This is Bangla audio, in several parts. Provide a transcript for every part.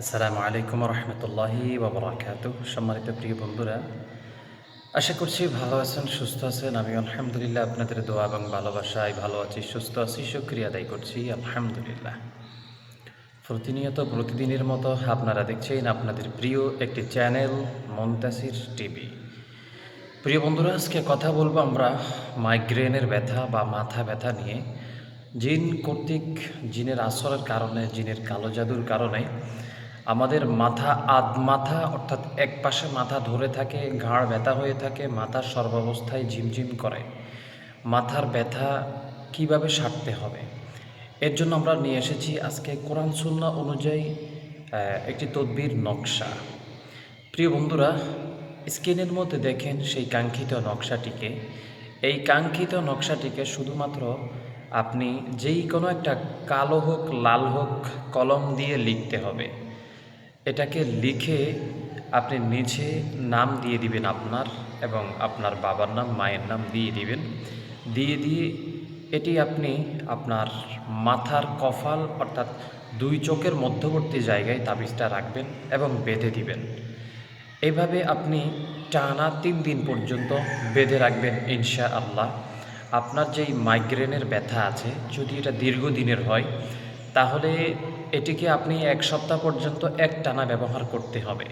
আসসালামু আলাইকুম রহমতুল্লাহি বাবরাকাত সম্মানিত প্রিয় বন্ধুরা, আশা করছি ভালো আছেন, সুস্থ আছেন। আমি আলহামদুলিল্লাহ আপনাদের দোয়া এবং ভালোবাসায় ভালো আছি, সুস্থ আছি সক্রিয় আদায় করছি, আলহামদুলিল্লাহ। প্রতিনিয়ত প্রতিদিনের মতো আপনারা দেখছেন আপনাদের প্রিয় একটি চ্যানেল, মন্তাসির টিভি। প্রিয় বন্ধুরা, আজকে কথা বলব আমরা মাইগ্রেনের ব্যথা বা মাথা ব্যথা নিয়ে। জিন কর্তৃক জিনের আসরের কারণে, জিনের কালো জাদুর কারণে আমাদের মাথা আধ মাথা, অর্থাৎ এক পাশে মাথা ধরে থাকে, ঘাড় ব্যথা হয়ে থাকে মাথা সর্বাবস্থায় ঝিমঝিম করে। মাথার ব্যথা কীভাবে সারতে হবে? এর জন্য আমরা নিয়ে এসেছি আজকে কোরআন সুন্না অনুযায়ী একটি তদবির নকশা। প্রিয় বন্ধুরা, স্ক্রিনের মধ্যে দেখেন সেই কাঙ্ক্ষিত নকশাটিকে। এই কাঙ্ক্ষিত নকশাটিকে শুধুমাত্র আপনি যেই কোনো একটা কালো হোক, লাল হোক, কলম দিয়ে লিখতে হবে। এটাকে লিখে আপনি নিচে নাম দিয়ে দিবেন আপনার এবং আপনার বাবার নাম, মায়ের নাম দিয়ে দিবেন। দিয়ে দিয়ে এটি আপনি আপনার মাথার কফাল অর্থাৎ দুই চোখের মধ্যবর্তী জায়গায় তাবিজটা রাখবেন এবং বেঁধে দিবেন। এভাবে আপনি টানা তিন দিন পর্যন্ত বেঁধে রাখবেন ইনশা আল্লাহ আপনার যেই মাইগ্রেনের ব্যথা আছে, যদি এটা দীর্ঘদিনের হয় তাহলে এটিকে আপনি এক সপ্তাহ পর্যন্ত এক টানা ব্যবহার করতে হবে।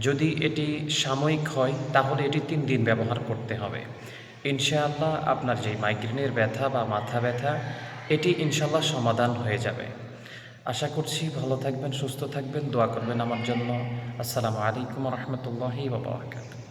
যদি এটি সাময়িক হয়, তাহলে এটি তিন দিন ব্যবহার করতে হবে। ইনশাআল্লাহ আপনার যে মাইগ্রেনের ব্যথা বা মাথা ব্যথা, এটি ইনশাল্লাহ সমাধান হয়ে যাবে। আশা করছি ভালো থাকবেন, সুস্থ থাকবেন, দোয়া করবেন আমার জন্য। আসসালামু আলাইকুম রহমতুল্লাহি বাবরকাত